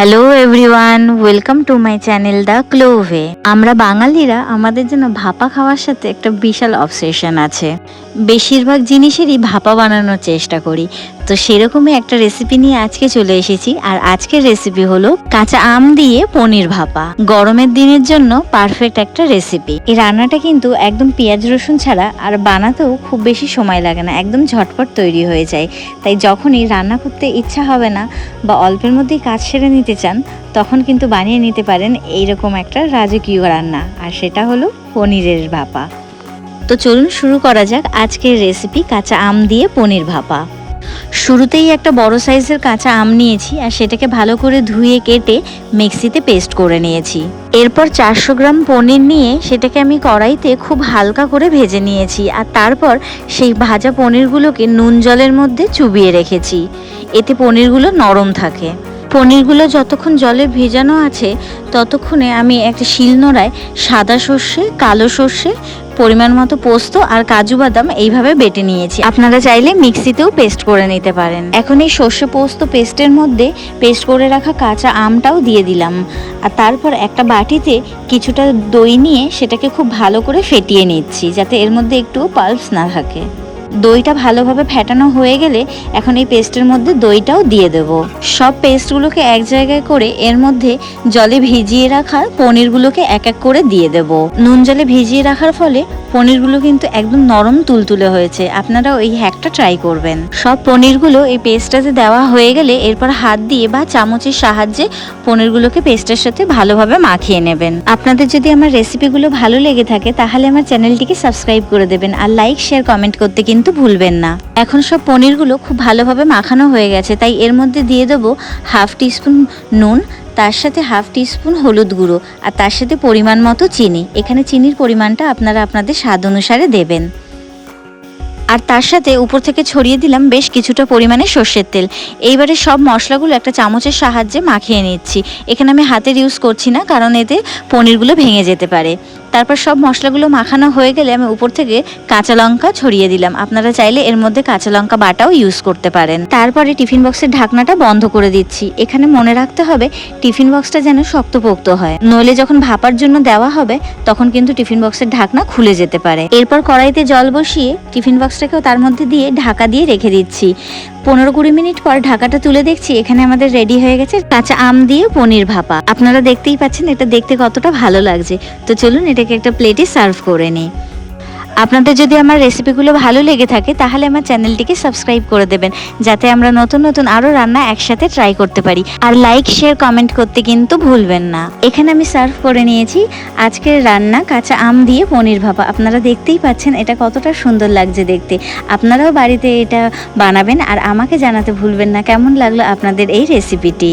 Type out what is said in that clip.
Hello everyone welcome to my channel the ক্লোভে আমরা বাঙালিরা আমাদের জন্য ভাপা খাওয়ার সাথে একটা বিশাল অবসেশন আছে। বেশিরভাগ জিনিসেরই ভাপা বানানোর চেষ্টা করি। তো সেরকমই একটা রেসিপি নিয়ে আজকে চলে এসেছি। আর আজকের রেসিপি হলো কাঁচা আম দিয়ে পনির ভাপা। গরমের দিনের জন্য পারফেক্ট একটা রেসিপি এই রান্নাটা কিন্তু একদম পেঁয়াজ রসুন ছাড়া আর বানাতেও খুব বেশি সময় লাগে না, একদম ঝটপট তৈরি হয়ে যায়। তাই যখনই রান্না করতে ইচ্ছা হবে না বা অল্পের মধ্যেই কাজ সেরে নিতে চান, তখন কিন্তু বানিয়ে নিতে পারেন এইরকম একটা রাজকীয় রান্না। আর সেটা হলো পনিরের ভাপা। তো চলুন শুরু করা যাক আজকের রেসিপি কাঁচা আম দিয়ে পনির ভাপা। শুরুতেই একটা বড় সাইজের কাঁচা আম নিয়েছি আর সেটাকে ভালো করে ধুয়ে কেটে মিক্সিতে পেস্ট করে নিয়েছি। এরপর চারশো গ্রাম পনির নিয়ে সেটাকে আমি কড়াইতে খুব হালকা করে ভেজে নিয়েছি আর তারপর সেই ভাজা পনিরগুলোকে নুন জলের মধ্যে চুবিয়ে রেখেছি। এতে পনিরগুলো নরম থাকে। পনিরগুলো যতক্ষণ জলে ভেজানো আছে, ততক্ষণে আমি একটা শিলনোড়ায় সাদা সর্ষে, কালো সর্ষে পরিমাণ মতো পোস্ত আর কাজু বাদাম এইভাবে বেটে নিয়েছি। আপনারা চাইলে মিক্সিতেও পেস্ট করে নিতে পারেন। এখন এই সর্ষে পোস্ত পেস্টের মধ্যে পেস্ট করে রাখা কাঁচা আমটাও দিয়ে দিলাম। আর তারপর একটা বাটিতে কিছুটা দই নিয়ে সেটাকে খুব ভালো করে ফেটিয়ে নিচ্ছি, যাতে এর মধ্যে একটু পালস না থাকে। দইটা ভালোভাবে ফেটানো হয়ে গেলে এখন এই পেস্টের মধ্যে দইটাও দিয়ে দেব। সব পেস্টগুলোকে এক জায়গায় করে এর মধ্যে জলে ভিজিয়ে রাখা পনিরগুলোকে এক এক করে দিয়ে দেব। নুন জলে ভিজিয়ে রাখার ফলে পনিরগুলো কিন্তু একদম নরম তুলতুলে হয়েছে। আপনারা ওই হ্যাকটা ট্রাই করবেন। সব পনিরগুলো এই পেস্টটাতে দেওয়া হয়ে গেলে এরপর হাত দিয়ে বা চামচের সাহায্যে পনিরগুলোকে পেস্টের সাথে ভালোভাবে মাখিয়ে নেবেন। আপনাদের যদি আমার রেসিপিগুলো ভালো লেগে থাকে, তাহলে আমার চ্যানেলটিকে সাবস্ক্রাইব করে দেবেন। আর লাইক শেয়ার কমেন্ট করতে কিন্তু ভুলবেন না। এখন সব পনিরগুলো খুব ভালোভাবে মাখানো হয়ে গেছে, তাই এর মধ্যে দিয়ে দেবো হাফ টিস্পুন নুন, তার সাথে হাফ টিস্পুন হলুদ গুঁড়ো আর তার সাথে পরিমাণ মতো চিনি। এখানে চিনির পরিমাণটা আপনারা আপনাদের স্বাদ অনুসারে দেবেন। আর তার সাথে উপর থেকে ছড়িয়ে দিলাম বেশ কিছুটা পরিমাণে সর্ষের তেল। এইবারে সব মশলাগুলো একটা চামচের সাহায্যে মাখিয়ে নিচ্ছি। এখানে আমি হাতের ইউজ করছি না, কারণ এতে পনিরগুলো ভেঙে যেতে পারে। তারপর সব মশলাগুলো মাখানো হয়ে গেলে আমি উপর থেকে কাঁচা লঙ্কা ছড়িয়ে দিলাম। আপনারা চাইলে এর মধ্যে কাঁচা লঙ্কা বাটাও ইউজ করতে পারেন। তারপরে টিফিন বক্সের ঢাকনাটা বন্ধ করে দিচ্ছি। এখানে মনে রাখতে হবে, টিফিন বক্সটা যেন শক্তপোক্ত হয়। নইলে যখন ভাপার জন্য দেওয়া হবে, তখন কিন্তু টিফিন বক্সের ঢাকনা খুলে যেতে পারে। এরপর কড়াইতে জল বসিয়ে টিফিন বক্সটাকেও তার মধ্যে দিয়ে ঢাকা দিয়ে রেখে দিচ্ছি। পনেরো কুড়ি মিনিট পর ঢাকাটা তুলে দেখছি, এখানে আমাদের রেডি হয়ে গেছে কাঁচা আম দিয়ে পনির ভাপা। আপনারা দেখতেই পাচ্ছেন, এটা দেখতে কতটা ভালো লাগছে। তো চলুন, এটাকে একটা প্লেটে সার্ভ করে নিই। আপনাদের যদি আমার রেসিপিগুলো ভালো লেগে থাকে, তাহলে আমার চ্যানেলটিকে সাবস্ক্রাইব করে দেবেন, যাতে আমরা নতুন নতুন আরও রান্না একসাথে ট্রাই করতে পারি। আর লাইক শেয়ার কমেন্ট করতে কিন্তু ভুলবেন না। এখানে আমি সার্ভ করে নিয়েছি আজকের রান্না কাঁচা আম দিয়ে পনির ভাপা। আপনারা দেখতেই পাচ্ছেন এটা কতটা সুন্দর লাগছে দেখতে। আপনারাও বাড়িতে এটা বানাবেন, আর আমাকে জানাতে ভুলবেন না। কেমন লাগল আপনাদের এই রেসিপিটি